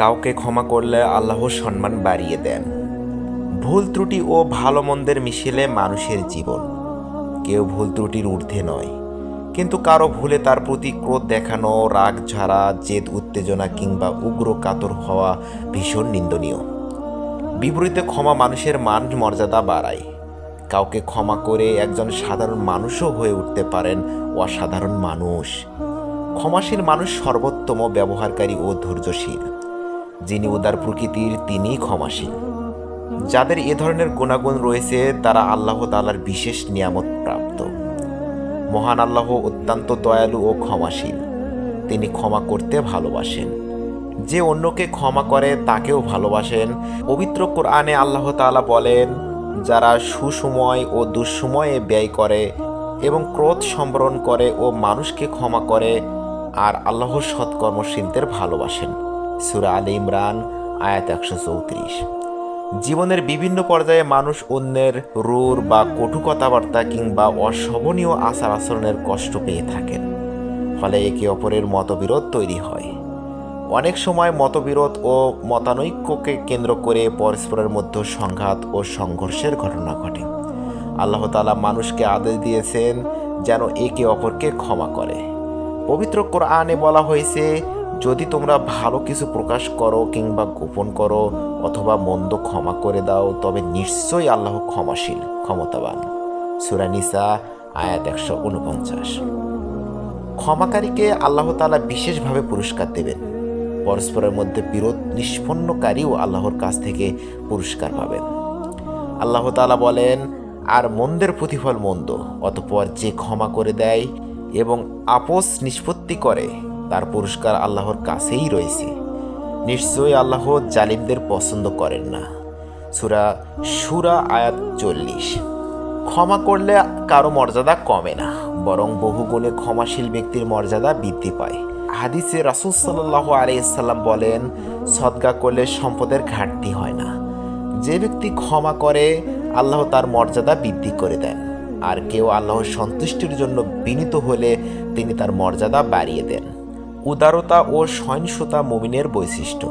কাউকে ক্ষমা করলে আল্লাহ সম্মান বাড়িয়ে দেন। ভুল ত্রুটি ও ভালো মন্দের মিশেলে মানুষের জীবন। কেউ ভুল ত্রুটির ঊর্ধ্বে নয়। কিন্তু কারও ভুলে তার প্রতি ক্রোধ দেখানো, রাগ ঝাড়া, জেদ, উত্তেজনা কিংবা উগ্র কাতর হওয়া ভীষণ নিন্দনীয়। বিপরীতে ক্ষমা মানুষের মান মর্যাদা বাড়ায়। কাউকে ক্ষমা করে একজন সাধারণ মানুষও হয়ে উঠতে পারেন অসাধারণ মানুষ। ক্ষমাশীল মানুষ সর্বোত্তম ব্যবহারকারী ও ধৈর্যশীল। যিনি উদার প্রকৃতির, তিনিই ক্ষমাশীল। যাদের এ ধরনের গুণাগুণ রয়েছে, তারা আল্লাহ তালার বিশেষ নিয়ামত প্রাপ্ত। মহান আল্লাহ অত্যন্ত দয়ালু ও ক্ষমাশীল। তিনি ক্ষমা করতে ভালোবাসেন। যে অন্যকে ক্ষমা করে, তাকেও ভালোবাসেন। পবিত্র কোরআনে আল্লাহ তাআলা বলেন, যারা সুসময় ও দুঃসময়ে ব্যয় করে এবং ক্রোধ সম্বরণ করে ও মানুষকে ক্ষমা করে, আর আল্লাহ সৎকর্মশীলদের ভালোবাসেন। সুরা আলী ইমরান, আয়াত একশো চৌত্রিশ। জীবনের বিভিন্ন পর্যায়ে মানুষ অন্যের রূর বা কটু কথাবার্তা কিংবা অশোভনীয় আচার আচরণের কষ্ট পেয়ে থাকেন। ফলে একে অপরের মতবিরোধ তৈরি হয়। অনেক সময় মতবিরোধ ও মতানৈক্যকে কেন্দ্র করে পরস্পরের মধ্যে সংঘাত ও সংঘর্ষের ঘটনা ঘটে। আল্লাহ তালা মানুষকে আদেশ দিয়েছেন যেন একে অপরকে ক্ষমা করে। পবিত্র কোরআনে বলা হয়েছে যদি তোমরা ভালো কিছু প্রকাশ করো কিংবা গোপন করো অথবা মন্দ ক্ষমা করে দাও, তবে নিশ্চয়ই আল্লাহ ক্ষমাশীল, ক্ষমতাবান। সুরানিসা আয়াত একশো উনপঞ্চাশ। ক্ষমাকারীকে আল্লাহ তালা বিশেষভাবে পুরস্কার দেবেন। পরস্পরের মধ্যে বিরোধ নিষ্পন্নকারীও আল্লাহর কাছ থেকে পুরস্কার পাবেন। আল্লাহ তালা বলেন, আর মন্দের প্রতিফল মন্দ, অতপর যে ক্ষমা করে দেয় এবং আপোষ নিষ্পত্তি করে তার পুরস্কার আল্লাহর কাছেই রয়েছে। নিশ্চয়ই আল্লাহ জালিমদের পছন্দ করেন না। সুরা সুরা আয়াত চল্লিশ। ক্ষমা করলে কারও মর্যাদা কমে না, বরং বহুগুণে ক্ষমাশীল ব্যক্তির মর্যাদা বৃদ্ধি পায়। হাদিসে রাসুল সাল্লাহ আলাইসাল্লাম বলেন সদগা করলে সম্পদের ঘাটতি হয় না। যে ব্যক্তি ক্ষমা করে, আল্লাহ তার মর্যাদা বৃদ্ধি করে দেন। আর কেউ আল্লাহর সন্তুষ্টির জন্য বিনীত হলে তিনি তার মর্যাদা বাড়িয়ে দেন। উদারতা ও সহিংসতা মমিনের বৈশিষ্ট্য।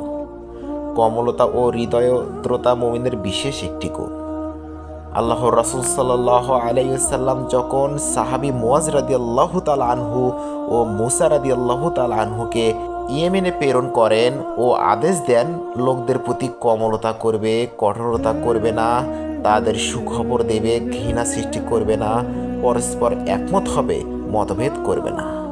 কমলতা ও হৃদয়দ্রতা মুমিনের বিশেষ একটি গুণ। আল্লাহ রাসুল সাল্লাহ আলাইসাল্লাম যখন সাহাবি মুয়াজ রাদি আল্লাহ তাল আনহু ও মুসা রাদি আল্লাহ তাল আনহুকে ইয়েমেনে প্রেরণ করেন ও আদেশ দেন, লোকদের প্রতি কমলতা করবে, কঠোরতা করবে না, তাদের সুখবর দেবে, ঘৃণা সৃষ্টি করবে না, পরস্পর একমত হবে, মতভেদ করবে না।